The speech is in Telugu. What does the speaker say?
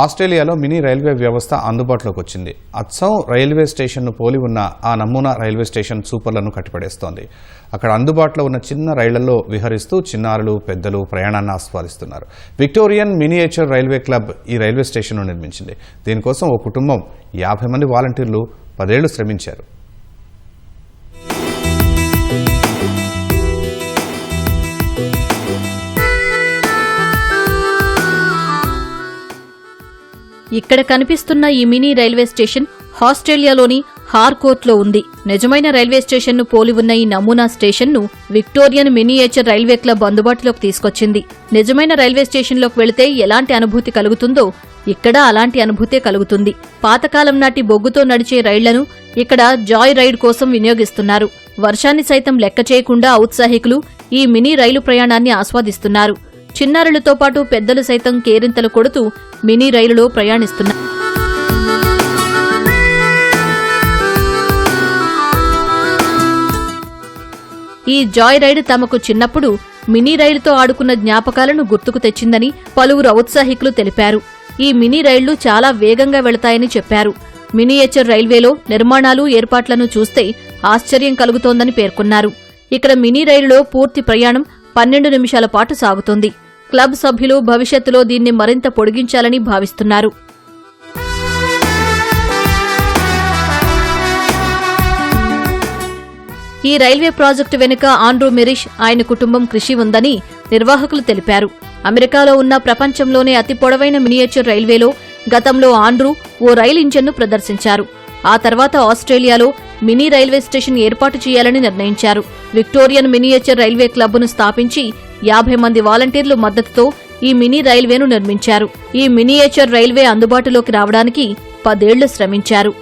ఆస్ట్రేలియాలో మినీ రైల్వే వ్యవస్థ అందుబాటులోకి వచ్చింది. అచ్చం రైల్వే స్టేషన్ను పోలి ఉన్న ఆ నమూనా రైల్వే స్టేషన్ సూపర్లను కట్టిపడేస్తోంది. అక్కడ అందుబాటులో ఉన్న చిన్న రైళ్ళలో విహరిస్తూ చిన్నారులు పెద్దలు ప్రయాణాన్ని ఆస్వాదిస్తున్నారు. విక్టోరియన్ మినియేచర్ రైల్వే క్లబ్ ఈ రైల్వే స్టేషన్ను నిర్మించింది. దీనికోసం ఓ కుటుంబం యాభై మంది వాలంటీర్లు పదేళ్ళు శ్రమించారు. ఇక్కడ కనిపిస్తున్న ఈ మినీ రైల్వే స్టేషన్ ఆస్ట్రేలియాలోని హార్కోర్ట్లో ఉంది. నిజమైన రైల్వే స్టేషన్ను పోలి ఉన్న ఈ నమూనా స్టేషన్ను విక్టోరియన్ మినియేచర్ రైల్వే క్లబ్ అందుబాటులోకి తీసుకొచ్చింది. నిజమైన రైల్వే స్టేషన్లోకి వెళితే ఎలాంటి అనుభూతి కలుగుతుందో ఇక్కడ అలాంటి అనుభూతే కలుగుతుంది. పాతకాలం నాటి బొగ్గుతో నడిచే రైళ్ళను ఇక్కడ జాయ్ రైడ్ కోసం వినియోగిస్తున్నారు. వర్షాన్ని సైతం లెక్క చేయకుండా ఔత్సాహికులు ఈ మినీ రైలు ప్రయాణాన్ని ఆస్వాదిస్తున్నారు. చిన్నారులతో పాటు పెద్దలు సైతం కేరింతలు కొడుతూ మినీ రైలులో ప్రయాణిస్తున్నారు ఈ జాయ్ రైడ్ తమకు చిన్నప్పుడు మినీ రైలుతో ఆడుకున్న జ్ఞాపకాలను గుర్తుకు తెచ్చిందని పలువురు ఔత్సాహికులు తెలిపారు. ఈ మినీ రైళ్ళు చాలా వేగంగా వెళతాయని చెప్పారు. మినియేచర్ రైల్వేలో నిర్మాణాలు ఏర్పాట్లను చూస్తే ఆశ్చర్యం కలుగుతోందని పేర్కొన్నారు. ఇక్కడ మినీ రైలులో పూర్తి ప్రయాణం పన్నెండు నిమిషాల పాటు సాగుతోంది. క్లబ్ సభ్యులు భవిష్యత్తులో దీన్ని మరింత పొడిగించాలని భావిస్తున్నారు. ఈ రైల్వే ప్రాజెక్టు వెనుక ఆండ్రూ మెరిష్ ఆయన కుటుంబం కృషి ఉందని నిర్వాహకులు తెలిపారు. అమెరికాలో ఉన్న ప్రపంచంలోనే అతి పొడవైన మినియేచర్ రైల్వేలో గతంలో ఆండ్రూ ఓ రైలు ఇంజన్ను ప్రదర్శించారు. ఆ తర్వాత ఆస్ట్రేలియాలో మినీ రైల్వే స్టేషన్ ఏర్పాటు చేయాలని నిర్ణయించారు. విక్టోరియన్ మినియేచర్ రైల్వే క్లబ్ను స్థాపించి యాభై మంది వాలంటీర్లు మద్దతుతో ఈ మినీ రైల్వేను నిర్మించారు. ఈ మినియేచర్ రైల్వే అందుబాటులోకి రావడానికి పదేళ్ళు శ్రమించారు.